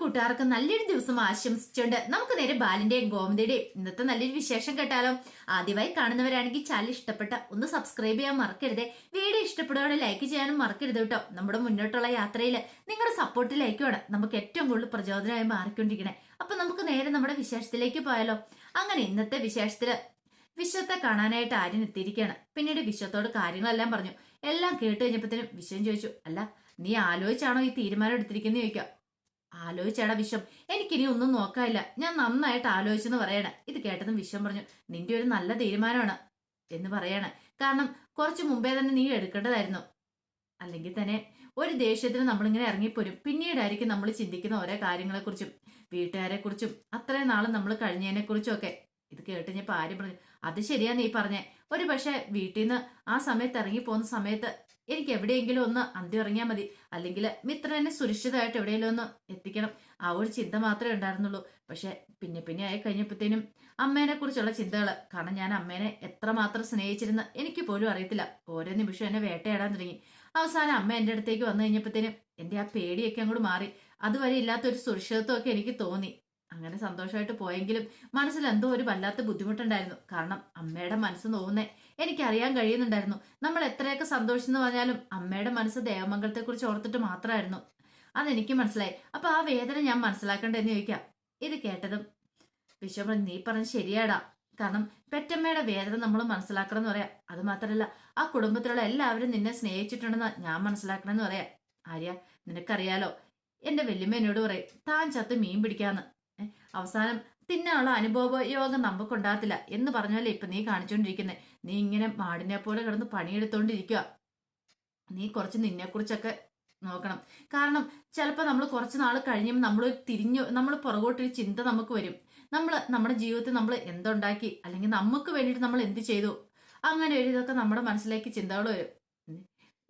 കൂട്ടുകാർക്ക് നല്ലൊരു ദിവസം ആശംസിച്ചുകൊണ്ട് നമുക്ക് നേരെ ബാലിന്റെയും ഗോമതിയുടെയും ഇന്നത്തെ നല്ലൊരു വിശേഷം കേട്ടാലോ. ആദ്യമായി കാണുന്നവരാണെങ്കിൽ ചാനൽ ഇഷ്ടപ്പെട്ട ഒന്ന് സബ്സ്ക്രൈബ് ചെയ്യാൻ മറക്കരുത്. വീഡിയോ ഇഷ്ടപ്പെടുകയാണ് ലൈക്ക് ചെയ്യാനും മറക്കരുത് കേട്ടോ. നമ്മുടെ മുന്നോട്ടുള്ള യാത്രയിൽ നിങ്ങളുടെ സപ്പോർട്ട് ലൈക്കുമാണ് നമുക്ക് ഏറ്റവും കൂടുതൽ പ്രചോദനമായി മാറിക്കൊണ്ടിരിക്കണേ. അപ്പൊ നമുക്ക് നേരെ നമ്മുടെ വിശേഷത്തിലേക്ക് പോയാലോ. അങ്ങനെ ഇന്നത്തെ വിശേഷത്തിൽ വിശ്വത്തെ കാണാനായിട്ട് ആര്യൻ എത്തിയിരിക്കുകയാണ്. പിന്നീട് വിശ്വത്തോട് കാര്യങ്ങളെല്ലാം പറഞ്ഞു. എല്ലാം കേട്ട് കഴിഞ്ഞപ്പോഴത്തേനും വിശ്വം ചോദിച്ചു അല്ല നീ ആലോചിച്ചാണോ ഈ തീരുമാനം എടുത്തിരിക്കുന്നത് ചോദിക്കുക. ആലോചിച്ചാടാ വിശ്വം. എനിക്കിനി ഒന്നും നോക്കാനില്ല. ഞാൻ നന്നായിട്ട് ആലോചിച്ചെന്ന് പറയണ. ഇത് കേട്ടതും വിശ്വം പറഞ്ഞു നിന്റെ ഒരു നല്ല തീരുമാനമാണ് എന്ന് പറയാണ്. കാരണം കുറച്ച് മുമ്പേ തന്നെ നീ എടുക്കേണ്ടതായിരുന്നു. അല്ലെങ്കിൽ തന്നെ ഒരു ദേഷ്യത്തിന് നമ്മളിങ്ങനെ ഇറങ്ങിപ്പോരും. പിന്നീടായിരിക്കും നമ്മൾ ചിന്തിക്കുന്ന ഓരോ കാര്യങ്ങളെക്കുറിച്ചും വീട്ടുകാരെക്കുറിച്ചും അത്രയും നാളും നമ്മൾ കഴിഞ്ഞതിനെക്കുറിച്ചും ഒക്കെ ഇത് കേട്ട് ഞാൻ ആര്യം പറഞ്ഞു അത് ശരിയാ നീ പറഞ്ഞേ. ഒരു പക്ഷെ വീട്ടിൽ നിന്ന് ആ സമയത്ത് ഇറങ്ങി പോകുന്ന സമയത്ത് എനിക്ക് എവിടെയെങ്കിലും ഒന്ന് അന്ത്യം ഇറങ്ങിയാൽ മതി. അല്ലെങ്കിൽ മിത്രനെ സുരക്ഷിതമായിട്ട് എവിടെയെങ്കിലും ഒന്ന് എത്തിക്കണം. ആ ഒരു ചിന്ത മാത്രമേ ഉണ്ടായിരുന്നുള്ളൂ. പക്ഷെ പിന്നെ പിന്നെ ആയി കഴിഞ്ഞപ്പോഴത്തേനും അമ്മേനെ കുറിച്ചുള്ള ചിന്തകൾ കാരണം ഞാൻ അമ്മേനെ എത്രമാത്രം സ്നേഹിച്ചിരുന്ന എനിക്ക് പോലും അറിയത്തില്ല. ഓരോ നിമിഷം എന്നെ വേട്ടയാടാൻ തുടങ്ങി. അവസാനം അമ്മ എന്റെ അടുത്തേക്ക് വന്നു കഴിഞ്ഞപ്പോഴത്തേനും എന്റെ ആ പേടിയൊക്കെ അങ്ങോട്ട് മാറി. അതുവരെ ഇല്ലാത്തൊരു സുരക്ഷിതത്വമൊക്കെ എനിക്ക് തോന്നി. അങ്ങനെ സന്തോഷമായിട്ട് പോയെങ്കിലും മനസ്സിൽ എന്തോ ഒരു വല്ലാത്ത ബുദ്ധിമുട്ടുണ്ടായിരുന്നു. കാരണം അമ്മയുടെ മനസ്സ് നോവുന്നേ. എനിക്കറിയാൻ കഴിയുന്നുണ്ടായിരുന്നു. നമ്മൾ എത്രയൊക്കെ സന്തോഷിച്ചെന്ന് പറഞ്ഞാലും അമ്മയുടെ മനസ്സ് ദേവമംഗലത്തെക്കുറിച്ച് ഓർത്തിട്ട് മാത്രമായിരുന്നു. അതെനിക്ക് മനസ്സിലായി. അപ്പൊ ആ വേദന ഞാൻ മനസ്സിലാക്കണ്ടെന്ന് ചോദിക്കാം. ഇത് കേട്ടതും വിശ്വപ്രൻ നീ പറഞ്ഞ ശരിയാടാ. കാരണം പെറ്റമ്മയുടെ വേദന നമ്മൾ മനസ്സിലാക്കണം എന്ന് പറയാം. അത് മാത്രമല്ല ആ കുടുംബത്തിലുള്ള എല്ലാവരും നിന്നെ സ്നേഹിച്ചിട്ടുണ്ടെന്ന് ഞാൻ മനസ്സിലാക്കണം എന്ന് പറയാം. ആര്യ നിനക്കറിയാലോ? എന്റെ വല്യമ്മ എന്നോട് പറയും താൻ ചത്ത് മീൻ പിടിക്കാന്ന്. അവസാനം തിന്നാനുള്ള അനുഭവ യോഗം നമുക്കുണ്ടാകത്തില്ല എന്ന് പറഞ്ഞാലേ ഇപ്പൊ നീ കാണിച്ചുകൊണ്ടിരിക്കുന്നത് നീ ഇങ്ങനെ മാടിനെ പോലെ കിടന്ന് പണിയെടുത്തോണ്ടിരിക്കുക നീ കുറച്ച് നിന്നെക്കുറിച്ചൊക്കെ നോക്കണം. കാരണം ചിലപ്പോൾ നമ്മൾ കുറച്ച് നാൾ കഴിയുമ്പോൾ നമ്മൾ തിരിഞ്ഞു നമ്മൾ പുറകോട്ടൊരു ചിന്ത നമുക്ക് വരും. നമ്മൾ നമ്മുടെ ജീവിതത്തിൽ നമ്മൾ എന്തുണ്ടാക്കി? അല്ലെങ്കിൽ നമുക്ക് വേണ്ടിയിട്ട് നമ്മൾ എന്ത് ചെയ്തു? അങ്ങനെ ഒരു ഇതൊക്കെ നമ്മുടെ മനസ്സിലേക്ക് ചിന്തകൾ വരും.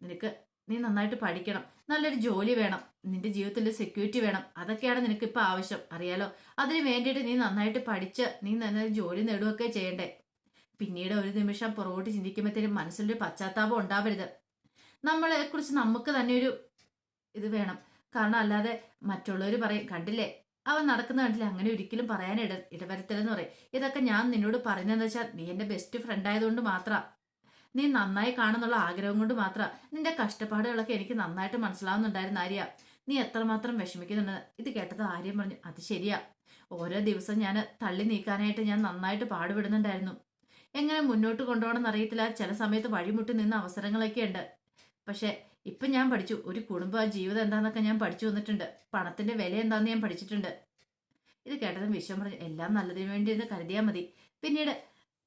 നിനക്ക് നീ നന്നായിട്ട് പഠിക്കണം. നല്ലൊരു ജോലി വേണം. നിന്റെ ജീവിതത്തിൽ സെക്യൂരിറ്റി വേണം. അതൊക്കെയാണ് നിനക്ക് ഇപ്പൊ ആവശ്യം. അറിയാലോ? അതിന് വേണ്ടിയിട്ട് നീ നന്നായിട്ട് പഠിച്ച് നീ നന്നായി ജോലി നേടുകയൊക്കെ ചെയ്യണ്ടേ. പിന്നീട് ഒരു നിമിഷം പുറകോട്ട് ചിന്തിക്കുമ്പോഴത്തേനും മനസ്സിലൊരു പശ്ചാത്താപം ഉണ്ടാവരുത്. നമ്മളെ കുറിച്ച് നമുക്ക് തന്നെ ഒരു ഇത് വേണം. കാരണം അല്ലാതെ മറ്റുള്ളവർ പറയും കണ്ടില്ലേ? അവൻ നടക്കുന്ന കണ്ടില്ലേ? അങ്ങനെ ഒരിക്കലും പറയാൻ ഇട ഇടവരുത്തലെന്ന് പറയും. ഇതൊക്കെ ഞാൻ നിന്നോട് പറയുന്നതെന്ന് വെച്ചാൽ നീ എന്റെ ബെസ്റ്റ് ഫ്രണ്ട് ആയതുകൊണ്ട് മാത്രം. നീ നന്നായി കാണുന്നുള്ള ആഗ്രഹം കൊണ്ട് മാത്രം നിന്റെ കഷ്ടപ്പാടുകളൊക്കെ എനിക്ക് നന്നായിട്ട് മനസ്സിലാവുന്നുണ്ടായിരുന്നു ആര്യ. നീ എത്രമാത്രം വിഷമിക്കുന്നുണ്ട് ഇത് കേട്ടത് ആര്യം പറഞ്ഞു അത് ശരിയാ. ഓരോ ദിവസം ഞാൻ തള്ളി നീക്കാനായിട്ട് ഞാൻ നന്നായിട്ട് പാടുപെടുന്നുണ്ടായിരുന്നു. എങ്ങനെ മുന്നോട്ട് കൊണ്ടുപോകണമെന്ന് അറിയത്തില്ല. ചില സമയത്ത് വഴിമുട്ടി നിന്ന അവസരങ്ങളൊക്കെ ഉണ്ട്. പക്ഷെ ഇപ്പൊ ഞാൻ പഠിച്ചു. ഒരു കുടുംബ ജീവിതം എന്താണെന്നൊക്കെ ഞാൻ പഠിച്ചു വന്നിട്ടുണ്ട്. പണത്തിന്റെ വില എന്താന്ന് ഞാൻ പഠിച്ചിട്ടുണ്ട്. ഇത് കേട്ടതും വിശ്വം പറഞ്ഞു എല്ലാം നല്ലതിനു വേണ്ടി എന്ന് കരുതിയാൽ മതി. പിന്നീട്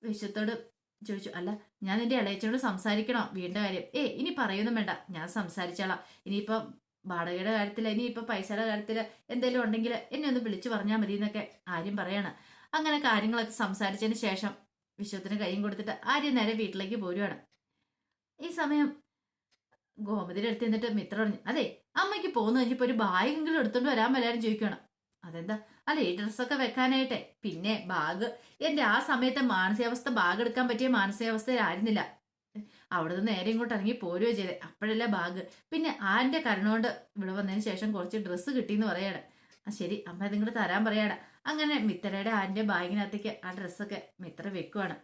വിശ്വത്തോട് ചോദിച്ചു അല്ല ഞാൻ എന്റെ ഇളയച്ചോട് സംസാരിക്കണോ? വീടിന്റെ കാര്യം. ഏ ഇനി പറയൊന്നും വേണ്ട ഞാൻ സംസാരിച്ചോളാം. ഇനിയിപ്പം വാടകയുടെ കാര്യത്തിൽ ഇനിയിപ്പം പൈസയുടെ കാര്യത്തിൽ എന്തെങ്കിലും ഉണ്ടെങ്കിൽ എന്നെ ഒന്ന് വിളിച്ചു പറഞ്ഞാൽ മതി എന്നൊക്കെ ആര്യം പറയാണ്. അങ്ങനെ കാര്യങ്ങളൊക്കെ സംസാരിച്ചതിന് ശേഷം വിശ്വത്തിന് കൈയും കൊടുത്തിട്ട് ആര്യം നേരെ വീട്ടിലേക്ക് പോരുവാണ്. ഈ സമയം ഗോമതിയുടെ അടുത്ത് നിന്നിട്ട് മിത്രം പറഞ്ഞു അതെ അമ്മയ്ക്ക് പോകുന്ന കഴിഞ്ഞപ്പോൾ ഒരു ബാഗെങ്കിലും എടുത്തോണ്ട് വരാൻ വല്ലാരും ചോദിക്കണം അതെന്താ? അല്ല ഈ ഡ്രസ്സൊക്കെ വെക്കാനായിട്ടെ. പിന്നെ ബാഗ് എന്റെ ആ സമയത്തെ മാനസികാവസ്ഥ ബാഗ് എടുക്കാൻ പറ്റിയ മാനസികാവസ്ഥയിലായിരുന്നില്ല. അവിടെ നിന്ന് നേരെ ഇങ്ങോട്ട് ഇറങ്ങി പോരുകയോ ചെയ്തേ. അപ്പോഴല്ലേ ബാഗ് പിന്നെ ആന്റെ കരുണോണ്ട് ഇവിടെ വന്നതിന് ശേഷം കുറച്ച് ഡ്രസ്സ് കിട്ടിയെന്ന് പറയാണ്. ആ ശരി. അമ്മ ഇതിങ്ങോട്ട് തരാൻ പറയാണ്. അങ്ങനെ മിത്രയുടെ ആന്റെ ബാഗിനകത്തേക്ക് ആ ഡ്രസ്സൊക്കെ മിത്ര വെക്കുവാണ്.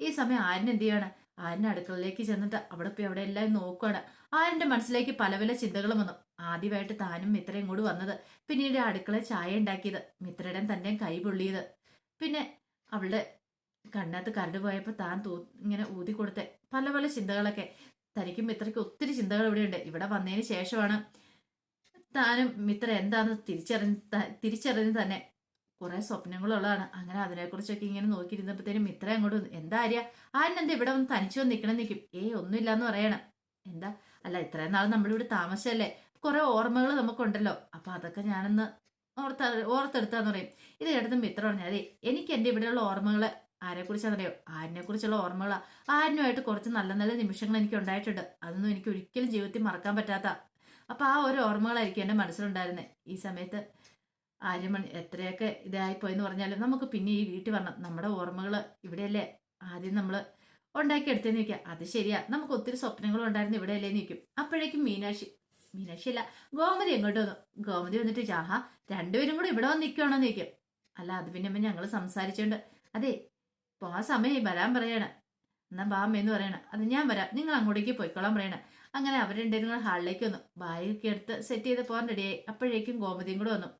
ഈ സമയം ആര്യൻ എന്ത് ചെയ്യാണ് ആര്യൻ അടുക്കളയിലേക്ക് ചെന്നിട്ട് അവിടെ പോയി അവിടെ എല്ലാം നോക്കുകയാണ് ആര്യന്റെ മനസ്സിലേക്ക് പല പല ചിന്തകളും വന്നു. ആദ്യമായിട്ട് താനും മിത്രയും കൂടി വന്നത് പിന്നീട് അടുക്കള ചായ ഉണ്ടാക്കിയത് മിത്രയുടെ തന്നെ കൈ പൊള്ളിയത്. പിന്നെ അവളുടെ കണ്ണത്ത് കരട് പോയപ്പോൾ താൻ തൂ ഇങ്ങനെ ഊതി കൊടുത്ത. പല പല ചിന്തകളൊക്കെ. തനിക്കും മിത്രയ്ക്ക് ഒത്തിരി ചിന്തകൾ ഇവിടെയുണ്ട്. ഇവിടെ വന്നതിന് ശേഷമാണ് താനും മിത്ര എന്താണെന്ന് തിരിച്ചറിഞ്ഞ് തിരിച്ചറിഞ്ഞ് തന്നെ കുറെ സ്വപ്നങ്ങളുള്ളതാണ്. അങ്ങനെ അതിനെക്കുറിച്ചൊക്കെ ഇങ്ങനെ നോക്കിയിരുന്നപ്പോഴത്തേനും മിത്ര അങ്ങോട്ട് വന്നു. എന്താ ആര്യ? ആരെന്താ ഇവിടെ വന്ന് തനിച്ചു വന്ന് നിൽക്കണം നിൽക്കും ഏയ് ഒന്നുമില്ലാന്ന് പറയണം. എന്താ? അല്ല ഇത്രയും നാൾ നമ്മളിവിടെ താമസമല്ലേ കുറെ ഓർമ്മകൾ നമുക്കുണ്ടല്ലോ. അപ്പൊ അതൊക്കെ ഞാനൊന്ന് ഓർത്ത ഓർത്തെടുത്താന്ന് പറയും. ഇത് കേട്ടത് മിത്ര പറഞ്ഞു അതെ എനിക്ക് എന്റെ ഇവിടെയുള്ള ഓർമ്മകൾ ആരെ കുറിച്ചാണെന്നറിയോ ആരിനെ കുറിച്ചുള്ള ഓർമ്മകളാ? ആരിനുമായിട്ട് കുറച്ച് നല്ല നല്ല നിമിഷങ്ങൾ എനിക്ക് ഉണ്ടായിട്ടുണ്ട്. അതൊന്നും എനിക്ക് ഒരിക്കലും ജീവിതത്തിൽ മറക്കാൻ പറ്റാത്ത അപ്പൊ ആ ഒരു ഓർമ്മകളായിരിക്കും എന്റെ മനസ്സിലുണ്ടായിരുന്നത് ഈ സമയത്ത് ആര്യമൺ എത്രയൊക്കെ ഇതായിപ്പോയെന്ന് പറഞ്ഞാലും നമുക്ക് പിന്നെ ഈ വീട്ടിൽ വരണം. നമ്മുടെ ഓർമ്മകൾ ഇവിടെയല്ലേ? ആദ്യം നമ്മൾ ഉണ്ടാക്കിയെടുത്തേന്ന് നിൽക്കുക. അത് ശരിയാ. നമുക്ക് ഒത്തിരി സ്വപ്നങ്ങളും ഉണ്ടായിരുന്നു ഇവിടെയല്ലേ നിൽക്കും. അപ്പോഴേക്കും മീനാക്ഷി മീനാക്ഷി അല്ല ഗോമതി എങ്ങോട്ട് വന്നു? ഗോമതി വന്നിട്ട് ചാഹ രണ്ടുപേരും കൂടെ ഇവിടെ വന്ന് നിൽക്കുകയാണോ നിൽക്കും അല്ല അത് പിന്നെ ഞങ്ങൾ സംസാരിച്ചുകൊണ്ട് അതെ ഇപ്പോൾ ആ സമയം വരാൻ പറയണം. എന്നാ ബാമ്മ എന്ന് പറയണ. അത് ഞാൻ വരാം. നിങ്ങൾ അങ്ങോട്ടേക്ക് പോയിക്കോളാൻ പറയണ. അങ്ങനെ അവർ രണ്ടുപേരും ഹാളിലേക്ക് വന്നു. ബാഗൊക്കെ എടുത്ത് സെറ്റ് ചെയ്ത് പോകാൻ റെഡിയായി അപ്പോഴേക്കും ഗോമതിയും കൂടെ വന്നു.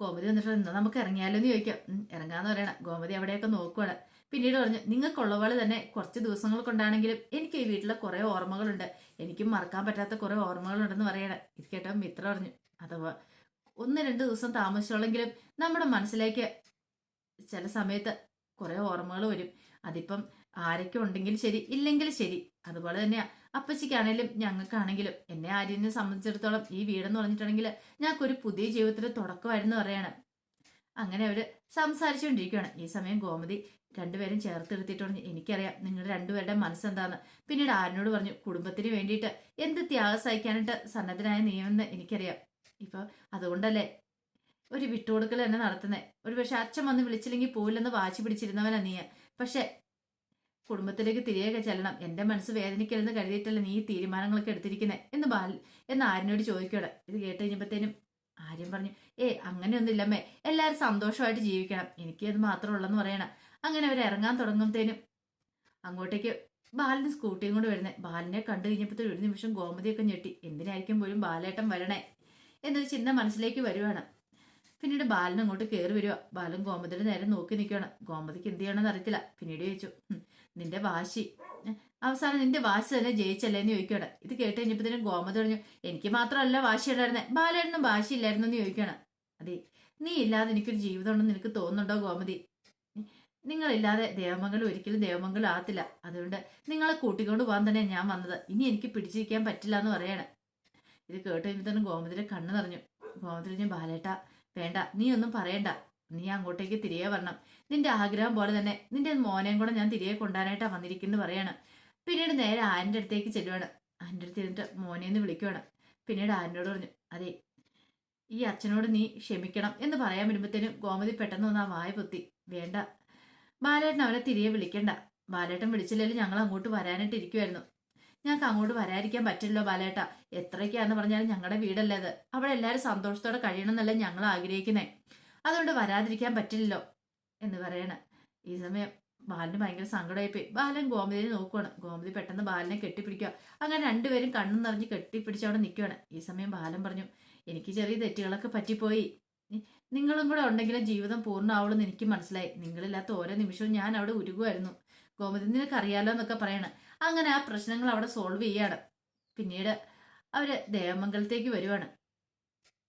ഗോമതി വന്നിട്ട് ഇന്ന് നമുക്ക് ഇറങ്ങിയാലോ എന്ന് ചോദിക്കാം ഇറങ്ങാന്ന് പറയണ. ഗോമതി അവിടെയൊക്കെ നോക്കുവാണ്. പിന്നീട് പറഞ്ഞു നിങ്ങൾക്കുള്ള പോലെ തന്നെ കുറച്ച് ദിവസങ്ങൾ കൊണ്ടാണെങ്കിലും എനിക്ക് ഈ വീട്ടിലെ കുറേ ഓർമ്മകളുണ്ട്. എനിക്കും മറക്കാൻ പറ്റാത്ത കുറേ ഓർമ്മകളുണ്ടെന്ന് പറയണ. ഇത് കേട്ടോ മിത്ര പറഞ്ഞു അഥവാ ഒന്ന് രണ്ട് ദിവസം താമസിച്ചോളെങ്കിലും നമ്മുടെ മനസ്സിലേക്ക് ചില സമയത്ത് കുറേ ഓർമ്മകൾ വരും. അതിപ്പം ആരൊക്കെ ഉണ്ടെങ്കിലും ശരി ഇല്ലെങ്കിൽ ശരി. അതുപോലെ തന്നെയാ അപ്പച്ചിക്കാണേലും ഞങ്ങൾക്കാണെങ്കിലും എന്നെ ആര്യനെ സംബന്ധിച്ചിടത്തോളം ഈ വീടെന്ന് പറഞ്ഞിട്ടുണ്ടെങ്കിൽ ഞങ്ങൾക്കൊരു പുതിയ ജീവിതത്തിന്റെ തുടക്കമായിരുന്നു പറയാണ്. അങ്ങനെ അവർ സംസാരിച്ചുകൊണ്ടിരിക്കുകയാണ് ഈ സമയം ഗോമതി രണ്ടുപേരും ചേർത്ത് എടുത്തിട്ട് പറഞ്ഞു എനിക്കറിയാം. നിങ്ങളുടെ രണ്ടുപേരുടെ മനസ്സെന്താന്ന്. പിന്നീട് ആരിനോട് പറഞ്ഞു കുടുംബത്തിന് വേണ്ടിയിട്ട് എന്ത് ത്യാഗം സഹിക്കാനായിട്ട് സന്നദ്ധനായ നിയമെന്ന് എനിക്കറിയാം. ഇപ്പൊ അതുകൊണ്ടല്ലേ ഒരു വിട്ടുകൊടുക്കൽ തന്നെ നടത്തുന്നത് ഒരു പക്ഷെ അച്ഛൻ വന്ന് വിളിച്ചില്ലെങ്കിൽ പോയില്ലെന്ന് വാശി പിടിച്ചിരുന്നവനാ നീ പക്ഷെ കുടുംബത്തിലേക്ക് തിരികെ ചെല്ലണം. എന്റെ മനസ്സ് വേദനിക്കലെന്ന് കരുതിയിട്ടല്ല നീ ഈ തീരുമാനങ്ങളൊക്കെ എടുത്തിരിക്കുന്നത് എന്ന് ബാൽ എന്ന് ആര്യനോട് ചോദിക്കണം ഇത് കേട്ട് കഴിഞ്ഞപ്പോഴത്തേനും ആര്യൻ പറഞ്ഞു ഏ അങ്ങനെയൊന്നുമില്ലമ്മേ എല്ലാവരും സന്തോഷമായിട്ട് ജീവിക്കണം. എനിക്ക് അത് മാത്രമേ ഉള്ളെന്ന് പറയണം. അങ്ങനെ അവർ ഇറങ്ങാൻ തുടങ്ങുമ്പോഴത്തേനും അങ്ങോട്ടേക്ക് ബാലിന് സ്കൂട്ടിയും കൊണ്ട് വരുന്നത് ബാലിനെ കണ്ടു കഴിഞ്ഞപ്പോഴത്തേനും ഒരു നിമിഷം ഗോമതിയൊക്കെ ഞെട്ടി. എന്തിനായിരിക്കും പോലും ബാലേട്ടൻ വരണേ? എന്നൊരു ചിന്ത മനസ്സിലേക്ക് വരുവാണ്. പിന്നീട് ബാലൻ അങ്ങോട്ട് കയറി വരിക. ബാലൻ ഗോമതിയുടെ നേരെ നോക്കി നിൽക്കുകയാണ്. ഗോമതിക്ക് എന്ത് ചെയ്യണമെന്ന് അറിയത്തില്ല. പിന്നീട് ചോദിച്ചു "ഉം, നിന്റെ വാശി. അവസാനം നിന്റെ വാശി തന്നെ ജയിച്ചല്ലേ എന്ന് ചോദിക്കണം ഇത് കേട്ട് കഴിഞ്ഞപ്പോഴത്തേനും ഗോമതി പറഞ്ഞു എനിക്ക് മാത്രമല്ല വാശി ഉണ്ടായിരുന്നേ ബാലേട്ടനും വാശിയില്ലായിരുന്നു എന്ന് ചോദിക്കണം അതെ നീ ഇല്ലാതെ എനിക്കൊരു ജീവിതം ഉണ്ടെന്ന് നിനക്ക് തോന്നുന്നുണ്ടോ ഗോമതി? നിങ്ങളില്ലാതെ ദേവമംഗലം ഒരിക്കലും ദേവമംഗലം ആകത്തില്ല. അതുകൊണ്ട് നിങ്ങളെ കൂട്ടിക്കൊണ്ട് പോകാൻ തന്നെ ഞാൻ വന്നത്. ഇനി എനിക്ക് പിടിച്ചിരിക്കാൻ പറ്റില്ല എന്ന് പറയാണ്. ഇത് കേട്ട് തന്നെ ഗോമതിയുടെ കണ്ണ് നിറഞ്ഞു. ഗോമതി പറഞ്ഞു ബാലേട്ട വേണ്ട. നീ ഒന്നും പറയണ്ട. നീ അങ്ങോട്ടേക്ക് തിരികെ വരണം. നിന്റെ ആഗ്രഹം പോലെ തന്നെ നിന്റെ മോനെയും കൂടെ ഞാൻ തിരികെ കൊണ്ടുവരാനായിട്ടാ വന്നിരിക്കുന്നു പറയാണ്. പിന്നീട് നേരെ ആന്റെ അടുത്തേക്ക് ചെല്ലുവാണ്. ആന്റെ അടുത്ത് ഇരുന്നിട്ട് മോനെ എന്ന് വിളിക്കുവാണ്. പിന്നീട് ആരിനോട് പറഞ്ഞു അതെ ഈ അച്ഛനോട് നീ ക്ഷമിക്കണം എന്ന് പറയാൻ വരുമ്പോഴത്തേനും ഗോമതി പെട്ടെന്ന് ഒന്ന് ആ വായ പൊത്തി. വേണ്ട. ബാലേട്ടൻ അവനെ തിരികെ വിളിക്കണ്ട. ബാലേട്ടൻ വിളിച്ചില്ലെങ്കിൽ ഞങ്ങൾ അങ്ങോട്ട് വരാനായിട്ട് ഇരിക്കുമായിരുന്നു ഞങ്ങൾക്ക് അങ്ങോട്ട് വരാതിരിക്കാൻ പറ്റില്ലല്ലോ ബാലേട്ട. എത്രയ്ക്കാന്ന് പറഞ്ഞാലും ഞങ്ങളുടെ വീടല്ലേ അത്. അവിടെ എല്ലാവരും സന്തോഷത്തോടെ കഴിയണം എന്നല്ലേ ഞങ്ങൾ ആഗ്രഹിക്കുന്നേ. അതുകൊണ്ട് വരാതിരിക്കാൻ പറ്റില്ലല്ലോ എന്ന് പറയണ. ഈ സമയം ബാലന് ഭയങ്കര സങ്കടമായിപ്പോയി. ബാലൻ ഗോമതിനെ നോക്കുവാണ്. ഗോമതി പെട്ടെന്ന് ബാലനെ കെട്ടിപ്പിടിക്കുക. അങ്ങനെ രണ്ടുപേരും കണ്ണും നിറഞ്ഞ് കെട്ടിപ്പിടിച്ച് അവിടെ നിൽക്കുവാണ് ഈ സമയം ബാലൻ പറഞ്ഞു എനിക്ക് ചെറിയ തെറ്റുകളൊക്കെ പറ്റിപ്പോയി. നിങ്ങളും കൂടെ ഉണ്ടെങ്കിലും ജീവിതം പൂർണമാവുള്ളൂ എനിക്ക് മനസ്സിലായി. നിങ്ങളില്ലാത്ത ഓരോ നിമിഷവും ഞാൻ അവിടെ ഉരുകുമായിരുന്നു. ഗോമതി നിനക്ക് അറിയാലോ എന്നൊക്കെ പറയണ. അങ്ങനെ ആ പ്രശ്നങ്ങൾ അവിടെ സോൾവ് ചെയ്യാണ്. പിന്നീട് അവർ ദേവമംഗലത്തേക്ക് വരുവാണ്.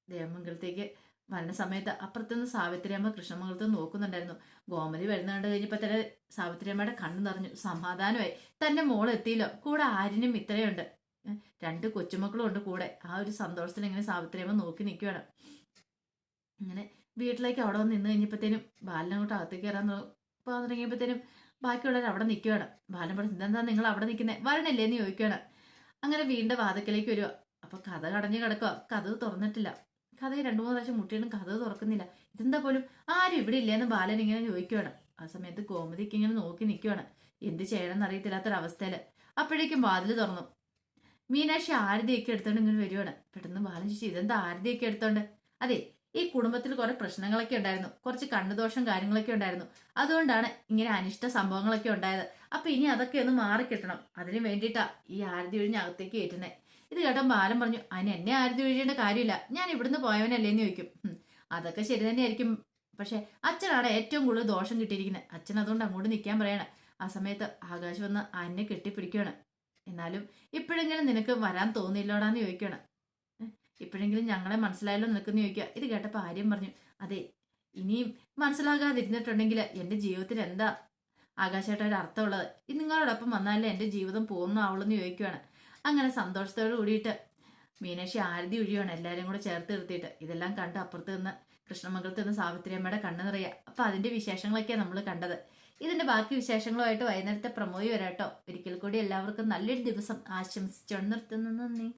ദേവമംഗലത്തേക്ക് വരുന്ന സമയത്ത് അപ്പുറത്തുനിന്ന് സാവിത്രിയമ്മ കൃഷ്ണമംഗലത്ത് നോക്കുന്നുണ്ടായിരുന്നു. ഗോമതി വരുന്ന കണ്ട് കഴിഞ്ഞപ്പോൾ തന്നെ സാവിത്രിയമ്മയുടെ കണ്ണു നിറഞ്ഞു. സമാധാനമായി. തന്റെ മോൾ എത്തിയില്ലോ. കൂടെ ആരിനും ഇത്രയുണ്ട്. രണ്ട് കൊച്ചുമക്കളും ഉണ്ട് കൂടെ. ആ ഒരു സന്തോഷത്തിൽ ഇങ്ങനെ സാവിത്രിയമ്മ നോക്കി നിൽക്കുകയാണ് ഇങ്ങനെ വീട്ടിലേക്ക് അവിടെ വന്ന് നിന്ന് കഴിഞ്ഞപ്പോഴത്തേനും ബാലനങ്ങോട്ട് അകത്തേക്ക് കയറാൻ പോകാൻ തുടങ്ങിയപ്പോഴത്തേനും ബാക്കിയുള്ളവർ അവിടെ നിൽക്കുകയാണ് ബാലൻ പറഞ്ഞു ഇതെന്താ നിങ്ങൾ അവിടെ നിൽക്കുന്നത് വരണല്ലേ? എന്ന് ചോദിക്കുകയാണ് അങ്ങനെ വീണ്ടും വാതക്കലേക്ക് വരിക അപ്പൊ കഥ കടഞ്ഞു കിടക്കുക കഥ തുറന്നിട്ടില്ല. കഥ രണ്ടു മൂന്ന് പ്രാവശ്യം മുട്ടിയിട്ടും കഥ തുറക്കുന്നില്ല. ഇതെന്താ പോലും? ആരും ഇവിടെ ഇല്ലെന്ന് ബാലൻ ഇങ്ങനെ ചോദിക്കുകയാണ് ആ സമയത്ത് ഗോമതിക്ക് ഇങ്ങനെ നോക്കി നിൽക്കുകയാണ് എന്ത് ചെയ്യണമെന്ന് അറിയത്തില്ലാത്തൊരവസ്ഥയിൽ. അപ്പോഴേക്കും വാതിൽ തുറന്നു. മീനാക്ഷി ആരതിയൊക്കെ എടുത്തോണ്ട് ഇങ്ങനെ വരുവാണ്. പെട്ടെന്ന് ബാലൻ ചോദിച്ചു ഇതെന്താ ആരതിയൊക്കെ എടുത്തോണ്ട്? അതെ ഈ കുടുംബത്തിൽ കുറെ പ്രശ്നങ്ങളൊക്കെ ഉണ്ടായിരുന്നു. കുറച്ച് കണ്ണുദോഷം കാര്യങ്ങളൊക്കെ ഉണ്ടായിരുന്നു. അതുകൊണ്ടാണ് ഇങ്ങനെ അനിഷ്ട സംഭവങ്ങളൊക്കെ ഉണ്ടായത്. അപ്പൊ ഇനി അതൊക്കെ ഒന്ന് മാറിക്കിട്ടണം. അതിന് വേണ്ടിയിട്ടാ ഈ ആരതി ഒഴിഞ്ഞ് അകത്തേക്ക് കയറ്റുന്നത് ഇത് കേട്ടോ ബാലൻ പറഞ്ഞു അതിന് എന്നെ ആരും ഒഴിയേണ്ട കാര്യമില്ല. ഞാൻ ഇവിടുന്ന് പോയവനല്ലേന്ന് ചോദിക്കും. അതൊക്കെ ശരി തന്നെയായിരിക്കും. പക്ഷെ അച്ഛനാണ് ഏറ്റവും കൂടുതൽ ദോഷം കിട്ടിയിരിക്കുന്നത്. അച്ഛൻ അതുകൊണ്ട് അങ്ങോട്ട് നിൽക്കാൻ പറയണം. ആ സമയത്ത് ആകാശ് വന്ന് അന്നെ കെട്ടിപ്പിടിക്കുകയാണ്. എന്നാലും ഇപ്പോഴെങ്കിലും നിനക്ക് വരാൻ തോന്നിയില്ലോടാന്ന് ചോദിക്കുകയാണ്. "ഏ, ഇപ്പോഴെങ്കിലും ഞങ്ങളെ മനസ്സിലായല്ലോ നിൽക്കുന്ന ചോദിക്കുക. ഇത് കേട്ടപ്പോൾ ആര്യം പറഞ്ഞു അതെ ഇനിയും മനസ്സിലാകാതിരുന്നിട്ടുണ്ടെങ്കിൽ എന്റെ ജീവിതത്തിൽ എന്താ? ആകാശമായിട്ട് ഇത് നിങ്ങളോടൊപ്പം വന്നാലേ എന്റെ ജീവിതം പൂർണമാവുള്ളൂ എന്ന് ചോദിക്കുകയാണ്. അങ്ങനെ സന്തോഷത്തോട് കൂടിയിട്ട് മീനാക്ഷി ആരതി ഒഴിയാണ് എല്ലാവരും കൂടെ ചേർത്ത് നിർത്തിയിട്ട്. ഇതെല്ലാം കണ്ട് അപ്പുറത്ത് നിന്ന് കൃഷ്ണമംഗലത്ത് നിന്ന് സാവിത്രിയമ്മയുടെ കണ്ണ് നിറയുക അപ്പൊ അതിന്റെ വിശേഷങ്ങളൊക്കെയാണ് നമ്മൾ കണ്ടത്. ഇതിന്റെ ബാക്കി വിശേഷങ്ങളുമായിട്ട് വൈകുന്നേരത്തെ പ്രമോയി വരാട്ടോ. ഒരിക്കൽ കൂടി എല്ലാവർക്കും നല്ലൊരു ദിവസം ആശംസിച്ചുകൊണ്ട് നിർത്തുന്നു. നന്ദി.